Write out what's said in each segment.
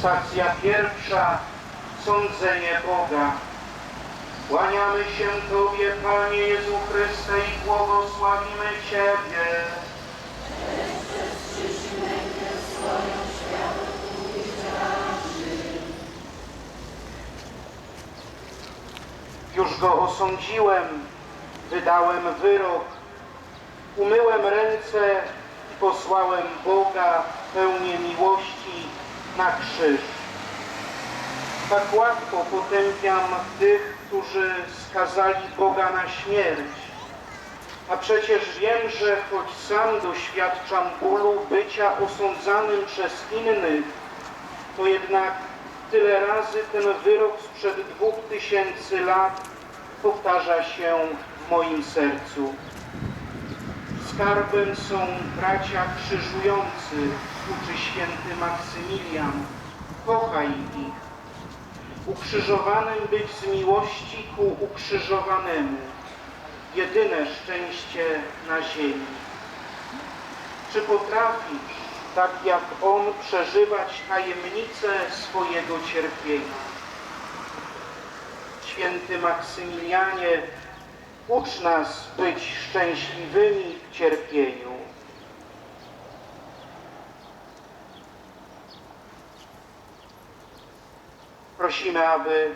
Stacja pierwsza. Sądzenie Boga. Kłaniamy się Tobie, Panie Jezu Chryste, i błogosławimy Ciebie. Już go osądziłem, wydałem wyrok, umyłem ręce i posłałem Boga pełnię miłości na krzyż. Tak łatwo potępiam tych, którzy skazali Boga na śmierć. A przecież wiem, że choć sam doświadczam bólu bycia osądzanym przez innych, to jednak tyle razy ten wyrok sprzed dwóch tysięcy lat powtarza się w moim sercu. Skarbem są bracia krzyżujący, uczy święty Maksymilian. Kochaj ich. Ukrzyżowanym być z miłości ku ukrzyżowanemu. Jedyne szczęście na ziemi. Czy potrafisz, tak jak On, przeżywać tajemnicę swojego cierpienia? Święty Maksymilianie, ucz nas być szczęśliwymi w cierpieniu. Prosimy, aby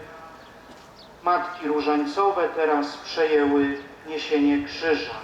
Matki Różańcowe teraz przejęły niesienie krzyża.